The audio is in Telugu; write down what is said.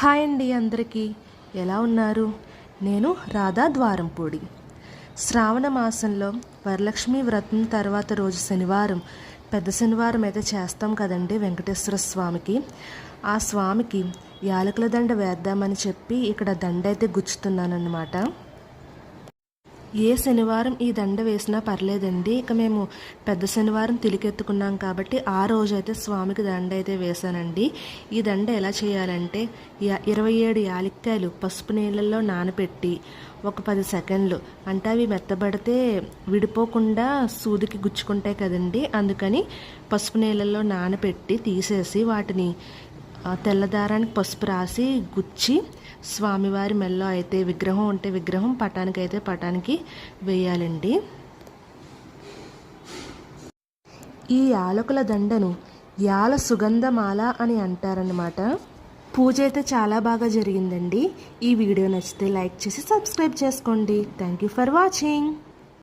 హాయ్ అండి అందరికీ. ఎలా ఉన్నారు? నేను రాధా ద్వారంపూడి. శ్రావణ మాసంలో వరలక్ష్మి వ్రతం తర్వాత రోజు శనివారం పెద్ద శనివారం అయితే చేస్తాం కదండి వెంకటేశ్వర స్వామికి. ఆ స్వామికి యాలకుల దండ వేద్దామని చెప్పి ఇక్కడ దండ అయితే గుచ్చుతున్నానన్నమాట. ఏ శనివారం ఈ దండ వేసినా పర్లేదండి. ఇక మేము పెద్ద శనివారం తిలికెత్తుకున్నాం కాబట్టి ఆ రోజు అయితే స్వామికి దండ అయితే వేశానండి. ఈ దండ ఎలా చేయాలంటే ఇరవై ఏడు యాలిక్కాయలు పసుపు నీళ్ళల్లో నానబెట్టి ఒక పది సెకండ్లు అంటే అవి మెత్తబడితే విడిపోకుండా సూదికి గుచ్చుకుంటాయి కదండి. అందుకని పసుపు నీళ్ళల్లో నానబెట్టి తీసేసి వాటిని తెల్లదారానికి పసుపు రాసి గుచ్చి స్వామివారి మెల్లో అయితే విగ్రహం ఉంటే విగ్రహం పటానికి అయితే పటానికి వేయాలండి. ఈ యాలకుల దండను యాల సుగంధమాల అని అంటారన్నమాట. పూజ అయితే చాలా బాగా జరిగిందండి. ఈ వీడియో నచ్చితే లైక్ చేసి సబ్స్క్రైబ్ చేసుకోండి. Thank you for watching.